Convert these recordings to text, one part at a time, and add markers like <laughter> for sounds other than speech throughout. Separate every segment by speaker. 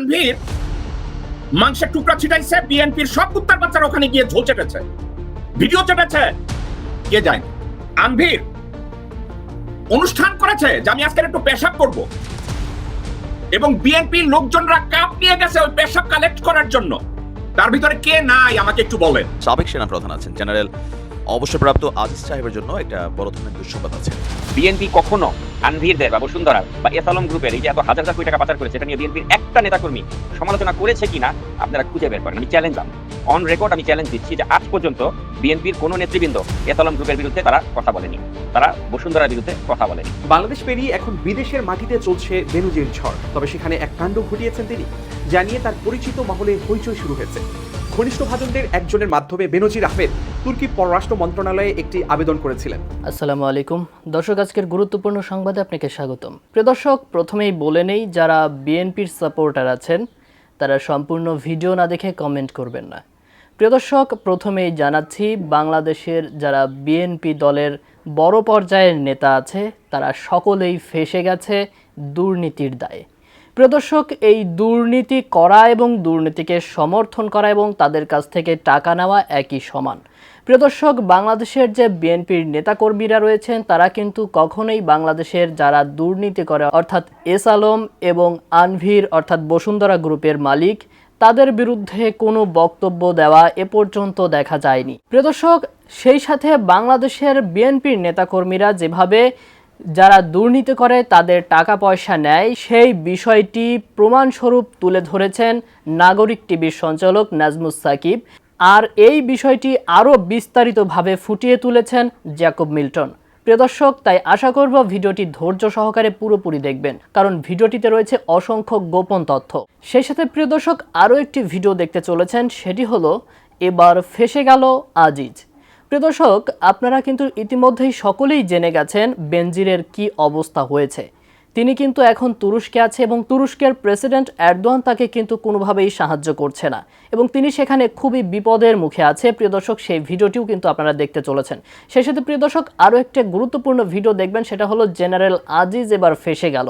Speaker 1: আনভির মাংসের টুকরা ছিটাইছে, বিএনপির সব কুত্তার বাচ্চারা ওখানে গিয়ে ঝোল চেটেছে। ভিডিও চেটেছে। কে যায় আনভির অনুষ্ঠান করেছে যে আমি আজকে একটু পেশাব করব। এবং বিএনপির লোকজনরা কাপ নিয়ে গেছে ওই পেশাব কালেক্ট করার জন্য। তার ভিতরে কে নাই আমাকে একটু বলেন।
Speaker 2: সাবেক সেনা প্রধান আছেন, জেনারেল অবসরপ্রাপ্ত আজিজ সাহেবের জন্য একটা বড় ধরনের দুঃসংবাদ আছে।
Speaker 3: বিএনপি কখনো আনভিরদের বা বসুন্ধরা বা এসালম গ্রুপের এই যে এত হাজার হাজার কোটি টাকা পাচার করেছে এটা নিয়ে বিএনপির একটা নেতাকর্মী সমালোচনা করেছে কিনা আপনারা খুঁজে বের করেন আমি চ্যালেঞ্জ আম অন রেকর্ড আমি চ্যালেঞ্জ দিচ্ছি যে আজ পর্যন্ত বিএনপির কোনো নেতৃবৃন্দ এসালম গ্রুপের বিরুদ্ধে তারা কথা বলেনি। তারা বসুন্ধরার বিরুদ্ধে কথা বলেনি।
Speaker 4: বাংলাদেশ পেরিয়ে এখন বিদেশের মাটিতে চলছে বেনুজির ঝড় তবে সেখানে এক কাণ্ড ঘটিয়েছেন তিনি জানিয়ে তার পরিচিত মহলে হইচই শুরু হয়েছে। ঘনিষ্ঠ ভাজনদের একজনের মাধ্যমে বেনজির আহমেদ তুর্কি পররাষ্ট্র মন্ত্রণালয়ে একটি আবেদন করেছিলেন।
Speaker 5: আসসালামু আলাইকুম। দর্শক, আজকের গুরুত্বপূর্ণ সংবাদে আপনাকে স্বাগতম। প্রিয় দর্শক, প্রথমেই বলে নেই যারা বিএনপির সাপোর্টার আছেন, তারা সম্পূর্ণ ভিডিও না দেখে কমেন্ট করবেন না। প্রিয় দর্শক, প্রথমেই জানাচ্ছি, বাংলাদেশের যারা বিএনপি দলের বড় পর্যায়ের নেতা আছে, তারা সকলেই ফেসে গেছে দুর্নীতির দায়ে। প্রিয় দর্শক এই দুর্নীতি করা এবং দুর্নীতিকে সমর্থন করা এবং তাদের কাছ থেকে টাকা নেওয়া একই সমান। প্রদর্শক বাংলাদেশের যে বিএনপির নেতাকর্মীরা রয়েছেন, তারা কিন্তু কখনোই বাংলাদেশের যারা দুর্নীতি করে, অর্থাৎ এস আলম এবং আনভির, অর্থাৎ বসুন্ধরা গ্রুপের মালিক, তাদের বিরুদ্ধে কোনো বক্তব্য দেওয়া এ পর্যন্ত দেখা যায়নি। প্রদর্শক, সেই সাথে বাংলাদেশের বিএনপির নেতাকর্মীরা যেভাবে যারা দুর্নীতি করে, তাদের টাকা পয়সা নেয়। সেই বিষয়টি প্রমাণস্বরূপ তুলে ধরেছেন নাগরিক টিভির সঞ্চালক নাজমুস সাকিব। আর এই বিষয়টি আরও বিস্তারিতভাবে ফুটিয়ে তুলেছেন জ্যাকব মিল্টন। প্রিয় দর্শক, তাই আশা করব ভিডিওটি ধৈর্য সহকারে পুরোপুরি দেখবেন, কারণ ভিডিওটিতে রয়েছে অসংখ্য গোপন তথ্য। সেই সাথে, প্রিয় দর্শক, আরও একটি ভিডিও দেখতে চলেছেন, সেটি হলো, এবার ফেসে গেল আজিজ। প্রিয় দর্শক, আপনারা কিন্তু ইতিমধ্যেই সকলেই জেনে গেছেন বেনজিরের কি অবস্থা হয়েছে। তিনি কিন্তু এখন তুরস্কে আছে এবং তুরস্কের প্রেসিডেন্ট এরদোয়ান তাকে কিন্তু কোনোভাবেই সাহায্য করছে না। এবং তিনি সেখানে খুবই বিপদের মুখে আছে। প্রিয় দর্শক, সেই ভিডিওটিও কিন্তু আপনারা দেখতে চলেছেন। সেই সাথে প্রিয় দর্শক, আরও একটা গুরুত্বপূর্ণ ভিডিও দেখবেন, সেটা হলো জেনারেল আজিজ এবার ফেসে গেল।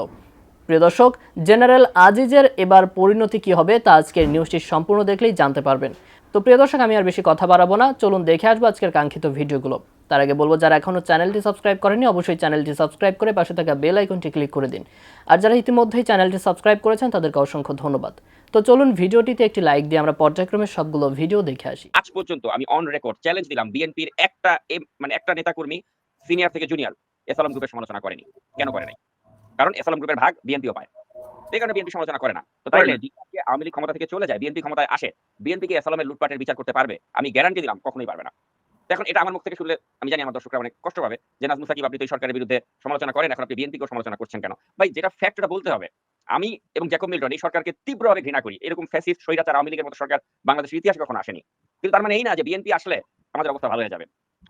Speaker 5: প্রিয় দর্শক, জেনারেল আজিজের এবার পরিণতি কি হবে তা আজকের নিউজটি সম্পূর্ণ দেখলেই জানতে পারবেন। তো প্রিয় দর্শক, আমি আর বেশি কথা বাড়াবো না। চলুন দেখে আসব আজকের কাঙ্ক্ষিত ভিডিওগুলো। তার আগে বলব, যারা এখনও চ্যানেলটি সাবস্ক্রাইব করেনি অবশ্যই চ্যানেলটি সাবস্ক্রাইব করে পাশে থাকা বেল আইকনটি ক্লিক করে দিন। আর যারা ইতিমধ্যেই চ্যানেলটি সাবস্ক্রাইব করেছেন, তাদেরকে অসংখ্য ধন্যবাদ। তো চলুন ভিডিওটিতে একটি লাইক দিয়ে আমরা পর্যায়ক্রমে সবগুলো ভিডিও দেখে আসি।
Speaker 3: আজ পর্যন্ত আমি অন রেকর্ড চ্যালেঞ্জ দিলাম বিএনপির একটা মানে একটা নেতাকর্মী সিনিয়র থেকে জুনিয়র এসালাম গ্রুপের সমালোচনা করেনি। কেন করে নাই? কারণ এসালাম গ্রুপের ভাগ বিএনপিও পায়। এই কারণে বিএনপি সমালোচনা করে না। তো তাইলে আওয়ামী লীগ ক্ষমতা থেকে চলে যায় বিএনপি ক্ষমতায় আসে বিএনপি কে এসালামের লুটপাটের বিচার করতে পারবে আমি গ্যারান্টি দিলাম কখনোই পারবে না। এখন এটা আমার মুখ থেকে শুনলে আমি জানি আমার দর্শকরা অনেক কষ্ট পাবে যে নাজমুল সাকিব আপনি তো এই সরকারের বিরুদ্ধে সমালোচনা করেন এখন আপনি বিএনপিকেও সমালোচনা করছেন কেন? ভাই যেটা ফ্যাক্ট ওটা বলতে হবে আমি এবং জ্যাকব মিল্টন এই সরকারকে তীব্রভাবে ঘৃণা করি এরকম ফ্যাসিস্ট স্বৈরাচার আওয়ামী লীগের মতো সরকার বাংলাদেশের ইতিহাসে কখনো আসেনি। কিন্তু তার মানে এই না যে বিএনপি আসলে আমাদের অবস্থা ভালো হয়ে যাবে।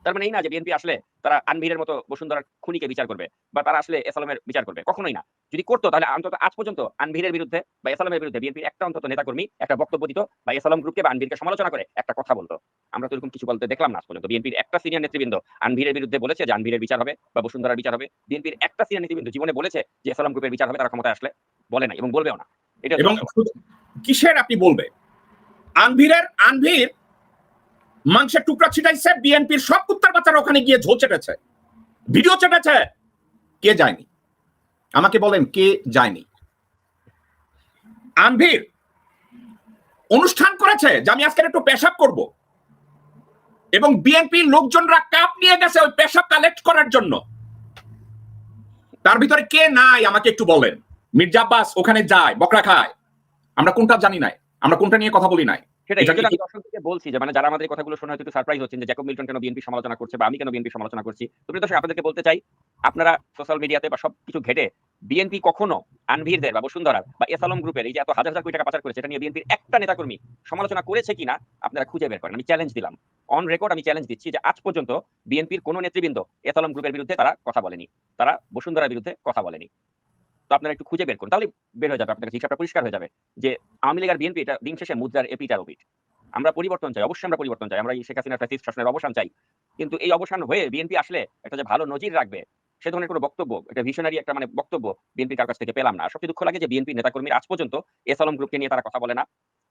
Speaker 3: তার মানে এই না যে বিএনপি আসলে তারা আনভিরের মতো বসুন্ধরার খুনিকে বিচার করবে বা তারা আসলে এসালামের বিচার করবে কখনোই না। যদি করতো তাহলে অন্তত আজ পর্যন্ত আনভিরের বিরুদ্ধে বা এসালামের বিরুদ্ধে বিএনপির একটা অন্তত নেতাকর্মী একটা বক্তব্য দিত বা এসালাম গ্রুপকে বা আনভিরকে সমালোচনা করে একটা কথা বলতো। আমরা তো এরকম কিছু বলতে দেখলাম না আজ পর্যন্ত। বিএনপির একটা সিনিয়র নেতৃবৃন্দ আনভিরের বিরুদ্ধে বলেছে যে আনভিরের বিচার হবে বা বসুন্ধরার বিচার হবে। বিএনপির একটা সিনিয়র নেতৃবৃন্দ জীবনে বলেছে যে এসালাম গ্রুপের বিচার হবে তারা ক্ষমতায় আসলে বলে না এবং বলবেও না। এটা
Speaker 1: কিসের আপনি বলবে আনভিরের আনভির মাংসের টুকরা ছিটাইছে, বিএনপির সব কুত্তার বাচ্চারা ওখানে গিয়ে ঝোল চেটেছে। ভিডিও চেটেছে। কে যায়নি? আমাকে বলেন কে যায়নি? আনভির, অনুষ্ঠান করেছে যে আমি আজকে একটু পেশাব করব। এবং বিএনপির লোকজনরা কাপ নিয়ে গেছে ওই পেশাব কালেক্ট করার জন্য। তার ভিতরে কে নাই, আমাকে একটু বলেন। মির্জা আব্বাস ওখানে যায়, বকরা খায়। আমরা কোনটা জানি নাই? আমরা কোনটা নিয়ে কথা বলি নাই?
Speaker 3: সেটাই
Speaker 1: এটা
Speaker 3: এই আমি দর্শকদেরকে বলছি যে মানে যারা আমাদের কথাগুলো শুনে হয়তো একটু সারপ্রাইজ হচ্ছেন যে জ্যাকব মিল্টন কেন বিএনপি সমালোচনা করছে বা আমি কেন বিএনপি সমালোচনা করছি। তো দর্শক আপনাদেরকে বলতে চাই আপনারা সোশ্যাল মিডিয়াতে বা সব কিছু ঘেটে বিএনপি কখনো আনভিরদের বা বসুন্ধরা বা এসালম গ্রুপের এই যে এত হাজার হাজার কোটি টাকা পাচার করেছে এটা নিয়ে বিএনপির একটা নেতাকর্মী সমালোচনা করেছে কিনা আপনারা খুঁজে বের করেন। আমি চ্যালেঞ্জ দিলাম। অন রেকর্ড আমি চ্যালেঞ্জ দিচ্ছি যে আজ পর্যন্ত বিএনপির কোনো নেতৃবৃন্দ এসালম গ্রুপের বিরুদ্ধে তারা কথা বলেনি। তারা বসুন্ধরার বিরুদ্ধে কথা বলেনি। তো আপনারা একটু খুঁজে বের করুন। তাহলে বের হয়ে যাবে, আপনার হিসাবটা পরিষ্কার হয়ে যাবে যে আওয়ামী লীগ আর বিএনপি এটা দিন শেষে মুদ্রার এপিটার ওপিট। আমরা পরিবর্তন চাই, অবশ্যই আমরা পরিবর্তন চাই। আমরা শেখ হাসিনার ফ্যাসিস্ট শাসনের অবসান চাই। কিন্তু এই অবসান হয়ে বিএনপি আসলে একটা যে ভালো নজির রাখবে, সে ধরনের কোনো বক্তব্য, একটা ভিশনারি একটা মানে বক্তব্য বিএনপির কার কাছ থেকে পেলাম না। সবচেয়ে দুঃখ লাগে যে বিএনপি নেতাকর্মীরা আজ পর্যন্ত এস আলম গ্রুপকে নিয়ে তারা কথা বলে না।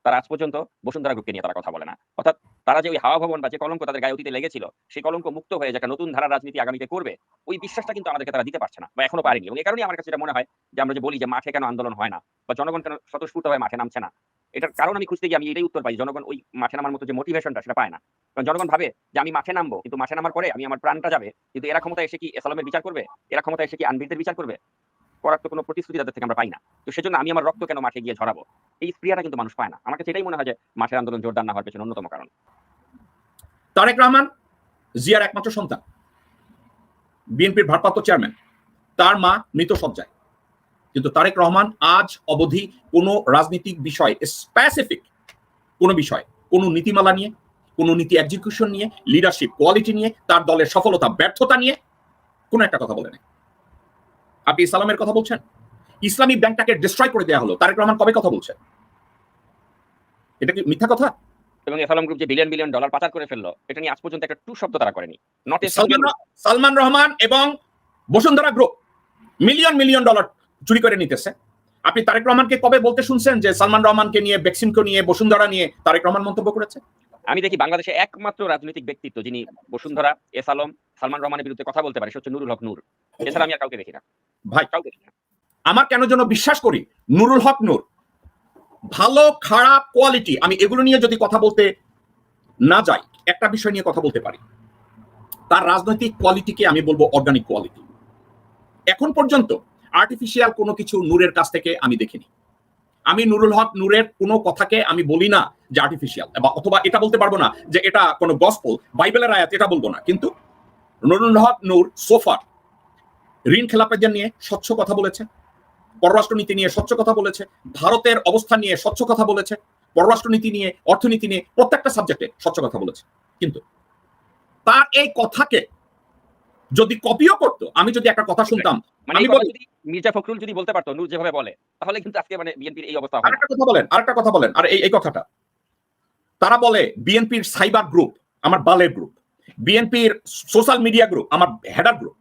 Speaker 3: তারা আজ পর্যন্ত বসুন্ধরা গ্রুপকে নিয়ে তারা কথা বলে না। অর্থাৎ তারা যে ওই হাওয়া ভবন বা যে কলঙ্ক তাদের গায়ে অতীতে লেগেছিল, সেই কলঙ্ক মুক্ত হয়ে যে একটা নতুন ধারা রাজনীতি আগামীতে করবে, ওই বিশ্বাসটা কিন্তু আমাদেরকে তারা দিতে পারছে না বা এখনও পারেনি। এবং এই কারণেই আমার কাছে মনে হয় যে আমরা যে বলি যে মাঠে কেন আন্দোলন হয় না বা জনগণ কেন স্বতঃস্ফূর্ত হয়ে মাঠে নামছে না, এটার কারণ আমি খুঁজতে গিয়ে আমি এটাই উত্তর পাই জনগণ ওই মাঠে নামার মতো যে মোটিভেশনটা সেটা পায় না। কারণ জনগণ ভাবে যে আমি মাঠে নামবো, কিন্তু মাঠে নামার পরে আমি আমার প্রাণটা যাবে, কিন্তু এরা ক্ষমতা এসে কি এসালামের বিচার করবে? এরা ক্ষমতা এসে কি আনবিরদের বিচার করবে? করার তো কোনো প্রতিশ্রুতি তাদের থেকে আমরা পাই না। তো সেজন্য আমি আমার রক্ত কেন মাঠে গিয়ে ঝরাবো? এই স্প্রিয়াটা কিন্তু মানুষ পায় না। আমার কাছে এটাই মনে হয় যে মাঠের আন্দোলন জোরদার না হওয়ার পেছনে অন্যতম কারণ।
Speaker 1: তারেক রহমান, জিয়ার একমাত্র সন্তান, বিএনপির ভারপ্রাপ্ত চেয়ারম্যান। তার মা মৃত সজ্জায় কিন্তু তারেক রহমান আজ অবধি কোনো রাজনৈতিক বিষয় স্পেসিফিক কোনো বিষয়, কোনো নীতিমালা নিয়ে, কোনো নীতি এক্সিকিউশন নিয়ে লিডারশিপ কোয়ালিটি নিয়ে, তার দলের সফলতা, ব্যর্থতা নিয়ে কোনো একটা কথা বলে নেই। আপনি ইসলামের কথা বলছেন? ইসলামী ব্যাংকটাকে ডিস্ট্রয় করে দেওয়া হলো। তারেক রহমান কবে কথা বলছেন? এটা কি মিথ্যা কথা?
Speaker 3: এবং গ্রুপ যে বিলিয়ন বিলিয়ন ডলার পাচার করে ফেলল এটা নিয়ে আজ পর্যন্ত একটা টু শব্দ তারা করেনি। নট
Speaker 1: সালমান রহমান এবং Bashundhara group million million dollar চুরি করে নিতেছে। আপনি তারেক রহমানকে কবে বলতে শুনছেন যে সালমান রহমানকে নিয়ে বেক্সিমকে নিয়ে বসুন্ধরা নিয়ে তারেক রহমান মন্তব্য করেছে?
Speaker 3: আমি দেখি বাংলাদেশে একমাত্র রাজনৈতিক ব্যক্তিত্ব যিনি বসুন্ধরা এস আলম সালমান রহমানের বিরুদ্ধে কথা বলতে পারে সে হচ্ছে নুরুল হক নূর। এছাড়া আমি আর কাউকে দেখি না।
Speaker 1: ভাই আমার কেন যেন বিশ্বাস করি? নুরুল হক নূর, ভালো, খারাপ কোয়ালিটি আমি এগুলো নিয়ে যদি কথা বলতে না যাই, একটা বিষয় নিয়ে কথা বলতে পারি। তার রাজনৈতিক কোয়ালিটিকে আমি বলব অর্গানিক কোয়ালিটি এখন পর্যন্ত আর্টিফিশিয়াল কোনো কিছু নূরের কাছ থেকে আমি দেখিনি। আমি নুরুল হক নূরের কোনো কথাকে আমি বলি না যে আর্টিফিশিয়াল বা অথবা এটা বলতে পারব না যে এটা কোনো গসপল বাইবেলের আয়াত, এটা বলব না। কিন্তু নুরুল হক নূর সোফার ঋণ খেলাপের নিয়ে স্বচ্ছ কথা বলেছে পররাষ্ট্রনীতি নিয়ে স্বচ্ছ কথা বলেছে ভারতের অবস্থান নিয়ে স্বচ্ছ কথা বলেছে পররাষ্ট্রনীতি নিয়ে অর্থনীতি নিয়ে প্রত্যেকটা সাবজেক্টে স্বচ্ছ কথা বলেছে। কিন্তু তার এই কথাকে যদি কপিও করতো আমি যদি একটা কথা শুনতাম
Speaker 3: মানে
Speaker 1: আমি বলি-
Speaker 3: যদি মির্জা ফখরুল যদি বলতে পারতো নূর যেভাবে বলে তাহলে কিন্তু আজকে মানে বিএনপির এই অবস্থা
Speaker 1: আরেকটা কথা বলেন আরেকটা কথা বলেন আর এই এই কথাটা। তারা বলে বিএনপির সাইবার গ্রুপ আমার বালের গ্রুপ বিএনপির সোশ্যাল মিডিয়া গ্রুপ আমার হেডার গ্রুপ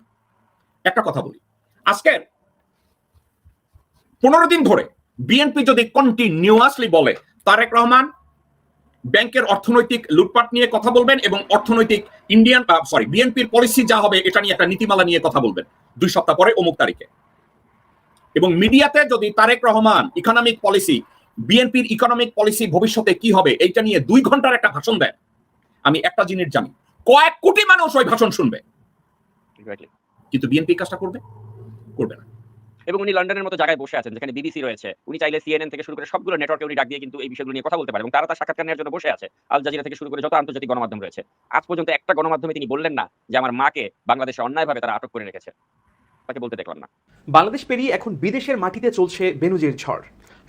Speaker 1: একটা কথা বলি। আজকের পনেরো দিন ধরে বিএনপি যদি কন্টিনিউয়াসলি বলে, তারেক রহমান ব্যাংকের অর্থনৈতিক লুটপাট নিয়ে কথা বলবেন এবং অর্থনৈতিক ইন্ডিয়ান সরি বিএনপির পলিসি যা হবে, এটা নিয়ে একটা নীতিমালা নিয়ে কথা বলবেন দুই সপ্তাহ পরে অমুক তারিখে। এবং মিডিয়াতে যদি তারেক রহমান ইকোনমিক পলিসি বিএনপির ইকোনমিক পলিসি ভবিষ্যতে কি হবে, এইটা নিয়ে দুই ঘণ্টার একটা ভাষণ দেন, আমি একটা জিনিস জানি, কয়েক কোটি মানুষ ওই ভাষণ শুনবে. কিন্তু বিএনপি কাজটা করবে? করবে না।
Speaker 3: এবং উনি লন্ডনের মতো জায়গায় বসে আছেন যেখানে বিবিসি রয়েছে। উনি চাইলে সিএনএন থেকে শুরু করে সবগুলো নেটওয়ার্কে উনি ডাক দিয়ে কিন্তু এই বিষয়গুলো নিয়ে কথা বলতে পারে এবং তারা তার সাক্ষাৎকার নেওয়ার জন্য বসে আছে। আল জাজিরা থেকে শুরু করে যত আন্তর্জাতিক গণমাধ্যম রয়েছে। আজ পর্যন্ত একটা গণমাধ্যমে তিনি বললেন না যে আমার মাকে বাংলাদেশে অন্যায়ভাবে তারা আটক করে রেখেছে। তাকে বলতে দেখলাম না।
Speaker 4: বাংলাদেশ পেরিয়ে এখন বিদেশের মাটিতে চলছে বেনুজির ঝড়।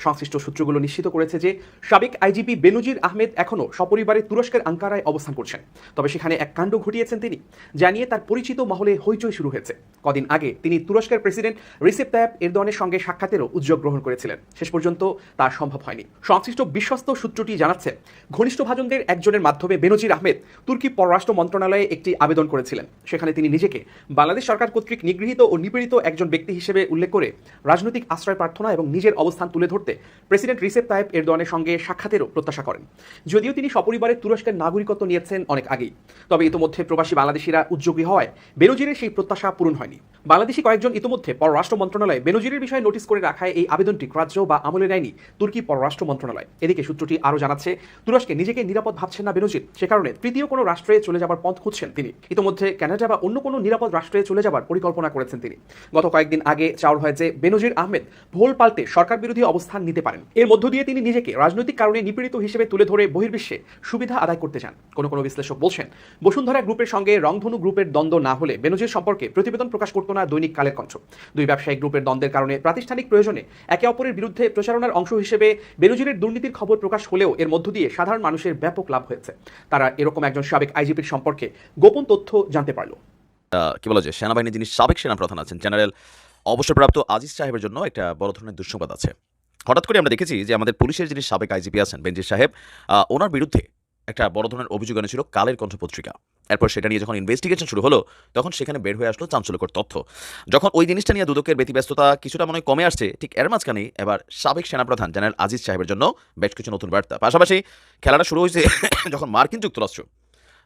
Speaker 4: সংশ্লিষ্ট সূত্রগুলো নিশ্চিত করেছে যে সাবেক আইজিপি বেনুজির আহমেদ এখনও সপরিবারে তুরস্কের আঙ্কারায় অবস্থান করছেন। তবে সেখানে এক কাণ্ড ঘটিয়েছেন তিনি, জানিয়ে তার পরিচিত মহলে হইচই শুরু হয়েছে। কদিন আগে তিনি তুরস্কের প্রেসিডেন্ট রিসেপ তায়াব এরদোয়ানের সঙ্গে সাক্ষাতেরও উদ্যোগ গ্রহণ করেছিলেন। শেষ পর্যন্ত তা সম্ভব হয়নি। সংশ্লিষ্ট বিশ্বস্ত সূত্রটি জানাচ্ছে, ঘনিষ্ঠ ভাজনদের একজনের মাধ্যমে বেনজির আহমেদ তুর্কি পররাষ্ট্র মন্ত্রণালয়ে একটি আবেদন করেছিলেন। সেখানে তিনি নিজেকে বাংলাদেশ সরকার কর্তৃক নিগৃহীত ও নিপীড়িত একজন ব্যক্তি হিসেবে উল্লেখ করে রাজনৈতিক আশ্রয় প্রার্থনা এবং নিজের অবস্থান তুলে ধরতে প্রেসিডেন্ট রিসেপ তায়েব এরদোয়ানের সঙ্গে সাক্ষাতেরও প্রত্যাশা করেন। যদিও তিনি সপরিবারে তুরস্কের নাগরিকত্ব নিয়েছেন অনেক আগেই। তবে ইতোমধ্যে প্রবাসী বাংলাদেশিরা উদ্যোগী হওয়ায় বেনজিরের সেই প্রত্যাশা পূরণ হয়নি। বাংলাদেশি কয়েকজন ইতোমধ্যে পররাষ্ট্র মন্ত্রণালয়ে বেনজিরের বিষয়ে নোটিশ করে রাখায় এই আবেদনটি গ্রাহ্য বা আমলে নেয়নি তুর্কি পররাষ্ট্র মন্ত্রণালয়। এদিকে সূত্রটি আরও জানাচ্ছে, তুরস্কে নিজেকে নিরাপদ ভাবছেন না বেনজির, সে কারণে তৃতীয় কোনো রাষ্ট্রে চলে যাবার পথ খুঁজছেন তিনি। ইতোমধ্যে কানাডা বা অন্য কোনো নিরাপদ রাষ্ট্রে চলে যাবার পরিকল্পনা করেছেন তিনি। গত কয়েকদিন আগে চাউর হয় যে বেনজির আহমেদ ভোল পাল্টে সরকার বিরোধী অবস্থান নিতে পারেন। এর মধ্য দিয়ে তিনি নিজেকে রাজনৈতিক কারণে নিপীড়িত হিসেবে তুলে ধরে বহির্বিশ্বে সুবিধা আদায় করতে চান। কোনো কোনো বিশ্লেষক বলছেন, বসুন্ধরা গ্রুপের সঙ্গে রংধনু গ্রুপের দ্বন্দ্ব না হলে বেনজির সম্পর্কে প্রতিবেদন প্রকাশ করতো না দৈনিক কালের কণ্ঠ। দুই ব্যবসায়িক গ্রুপের দ্বন্দ্বের কারণে প্রাতিষ্ঠানিক প্রয়োজনে একে অপরের বিরুদ্ধে প্রচারণার অংশ হিসেবে বেনজিরের দুর্নীতির খবর প্রকাশ হলেও এর মধ্য দিয়ে সাধারণ মানুষের ব্যাপক লাভ হয়েছে। তারা এরকম একজন সাবেক আইজিপির সম্পর্কে গোপন তথ্য জানতে পারল।
Speaker 2: কি বলা যায়, সেনাবাহিনীর যিনি সাবেক সেনা প্রধান আছেন, জেনারেল অবসরপ্রাপ্ত আজিজ সাহেবের জন্য একটা বড় ধরনের দুঃসংবাদ আছে। হঠাৎ করে আমরা দেখেছি যে আমাদের পুলিশের যিনি সাবেক আইজিপি আছেন বেনজির সাহেব ওনার বিরুদ্ধে একটা বড় ধরনের অভিযোগ এনেছিল কালের কণ্ঠ পত্রিকা এরপর সেটা নিয়ে যখন ইনভেস্টিগেশন শুরু হলো, তখন সেখানে বের হয়ে আসলো চাঞ্চল্যকর তথ্য। যখন ওই জিনিসটা নিয়ে দুদকের ব্যতিব্যস্ততা কিছুটা মনে কমে আসছে, ঠিক এর মাঝখানেই এবার সাবেক সেনাপ্রধান জেনারেল আজিজ সাহেবের জন্য বেশ কিছু নতুন বার্তা। পাশাপাশি খেলাটা শুরু হয়েছে <coughs> যখন মার্কিন যুক্তরাষ্ট্র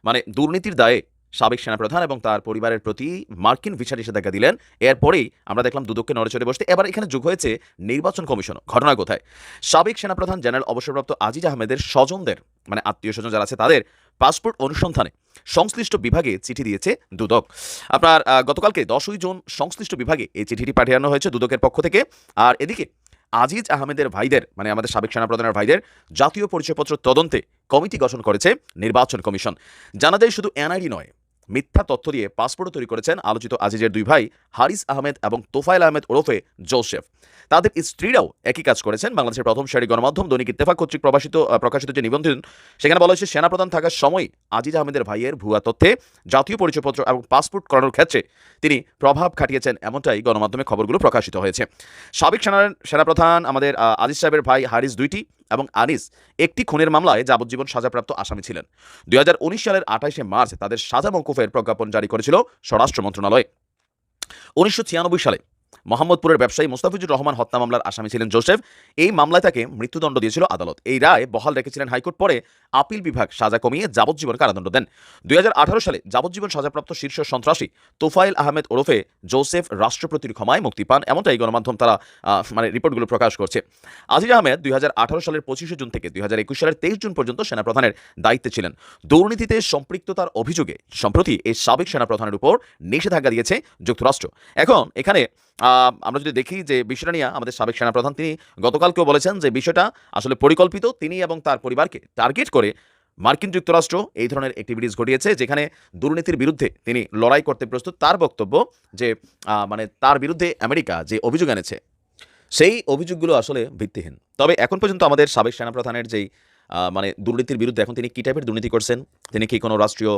Speaker 2: মানে দুর্নীতির দায়ে সাবেক সেনাপ্রধান এবং তার পরিবারের প্রতি মার্কিন ভিসা নিষেধাজ্ঞা দিলেন। এরপরেই আমরা দেখলাম দুদককে নড়েচড়ে বসতে। এবার এখানে যোগ হয়েছে নির্বাচন কমিশন ঘটনা কোথায়? সাবেক সেনাপ্রধান জেনারেল অবসরপ্রাপ্ত আজিজ আহমেদের স্বজনদের মানে আত্মীয় স্বজন যারা আছে, তাদের পাসপোর্ট অনুসন্ধানে সংশ্লিষ্ট বিভাগে চিঠি দিয়েছে দুদক। আপনার গতকালকে দশই জুন সংশ্লিষ্ট বিভাগে এই চিঠিটি পাঠানো হয়েছে দুদকের পক্ষ থেকে। আর এদিকে আজিজ আহমেদের ভাইদের মানে আমাদের সাবেক সেনাপ্রধানের ভাইদের জাতীয় পরিচয়পত্র তদন্তে কমিটি গঠন করেছে নির্বাচন কমিশন। জানা যায় শুধু এনআইডি নয় মিথ্যা তথ্য দিয়ে পাসপোর্টও তৈরি করেছেন আলোচিত আজিজের দুই ভাই হারিস আহমেদ এবং তোফাইল আহমেদ ওরফে জোসেফ। তাদের স্ত্রীরাও একই কাজ করেছেন। বাংলাদেশের প্রথম সারি গণমাধ্যম দৈনিক ইত্তেফাক কর্তৃক প্রকাশিত প্রকাশিত যে নিবন্ধন, সেখানে বলা হয়েছে, সেনাপ্রধান থাকার সময় আজিজ আহমেদের ভাইয়ের ভুয়া তথ্যে জাতীয় পরিচয়পত্র এবং পাসপোর্ট করানোর ক্ষেত্রে তিনি প্রভাব খাটিয়েছেন এমনটাই গণমাধ্যমে খবরগুলো প্রকাশিত হয়েছে। সাবেক সেনা সেনাপ্রধান আমাদের আজিজ সাহেবের ভাই হারিস দুইটি এবং আনিস একটি খুনের মামলায় যাবজ্জীবন সাজাপ্রাপ্ত আসামি ছিলেন। দুই হাজার উনিশ সালের আঠাইশে মার্চ তাদের সাজা মৌকুফের প্রজ্ঞাপন জারি করেছিল স্বরাষ্ট্র মন্ত্রণালয়। উনিশশো ছিয়ানব্বই সালে মোহাম্মদপুরের ব্যবসায়ী মুস্তাফিজুর রহমান হত্যা মামলার আসামি ছিলেন জোসেফ। এই মামলায় তাকে মৃত্যুদণ্ড দিয়েছিল আদালত। এই রায় বহাল রেখেছিলেন হাইকোর্ট। পরে আপিল বিভাগ সাজা কমিয়ে যাবজ্জীবন কারাদণ্ড দেন। দুই সালে যাবজ্জীবন সাজাপ্রাপ্ত শীর্ষ সন্ত্রাসী তোফাইল আহমেদ ওরফে জোসেফ রাষ্ট্রপতির ক্ষমায় মুক্তি পান। এমনটাই গণমাধ্যম তারা মানে রিপোর্টগুলো প্রকাশ করছে। আজিজ আহমেদ দুই হাজার আঠারো সালের পঁচিশে জুন থেকে দুই হাজার একুশ সালের তেইশ জুন পর্যন্ত সেনাপ্রধানের দায়িত্বে ছিলেন। দুর্নীতিতে সম্পৃক্ততার অভিযোগে সম্প্রতি এই সাবেক সেনাপ্রধানের উপর নিষেধাজ্ঞা দিয়েছে যুক্তরাষ্ট্র। এখন এখানে আমরা যদি দেখি যে বিষয়টা নিয়ে আমাদের সাবেক সেনাপ্রধান তিনি গতকালকেও বলেছেন যে বিষয়টা আসলে পরিকল্পিত তিনি এবং তার পরিবারকে টার্গেট করে মার্কিন যুক্তরাষ্ট্র এই ধরনের অ্যাক্টিভিটিস ঘটিয়েছে, যেখানে দুর্নীতির বিরুদ্ধে তিনি লড়াই করতে প্রস্তুত। তার বক্তব্য যে মানে তার বিরুদ্ধে আমেরিকা যে অভিযোগ এনেছে, সেই অভিযোগগুলো আসলে ভিত্তিহীন। তবে এখন পর্যন্ত আমাদের সাবেক সেনাপ্রধানের যেই মানে দুর্নীতির বিরুদ্ধে এখন তিনি কী টাইপের দুর্নীতি করছেন, তিনি কি কোনো রাষ্ট্রীয়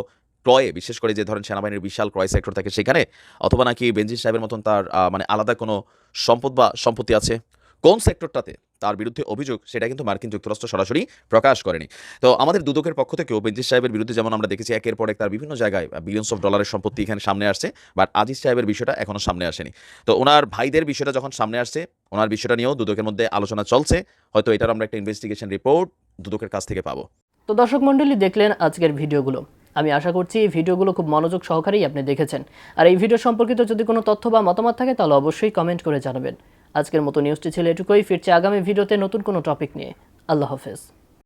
Speaker 2: ক্রয়ে, বিশেষ করে যে ধরেন সেনাবাহিনীর বিশাল ক্রয় সেক্টর থাকে সেখানে, অথবা নাকি বেঞ্জির সাহেবের মতন তার মানে আলাদা কোনো সম্পদ বা সম্পত্তি আছে, কোন সেক্টরটাতে তার বিরুদ্ধে অভিযোগ, সেটা কিন্তু মার্কিন যুক্তরাষ্ট্র সরাসরি প্রকাশ করেনি। তো আমাদের দুদকের পক্ষ থেকেও বেঞ্জির সাহেবের বিরুদ্ধে যেমন আমরা দেখেছি একের পর এক তার বিভিন্ন জায়গায় বিলিয়ন্স অফ ডলারের সম্পত্তি এখানে সামনে আসছে বাট আজিজ সাহেবের বিষয়টা এখনও সামনে আসেনি। তো ওনার ভাইদের বিষয়টা যখন সামনে আসছে, ওনার বিষয়টা নিয়েও দুদকের মধ্যে আলোচনা চলছে, হয়তো এটার আমরা একটা ইনভেস্টিগেশন রিপোর্ট দুদকের কাছ থেকে পাবো।
Speaker 5: তো দর্শক মণ্ডলী দেখলেন আজকের ভিডিওগুলো। আমি আশা করছি এই ভিডিওগুলো খুব মনোযোগ সহকারেই আপনি দেখেছেন। আর এই ভিডিও সম্পর্কিত যদি কোনো তথ্য বা মতামত থাকে, তাহলে অবশ্যই কমেন্ট করে জানাবেন। আজকের মতো নিউজটি ছিল এটুকুই। ফিরছে আগামী ভিডিওতে নতুন কোনো টপিক নিয়ে। আল্লাহ হাফেজ।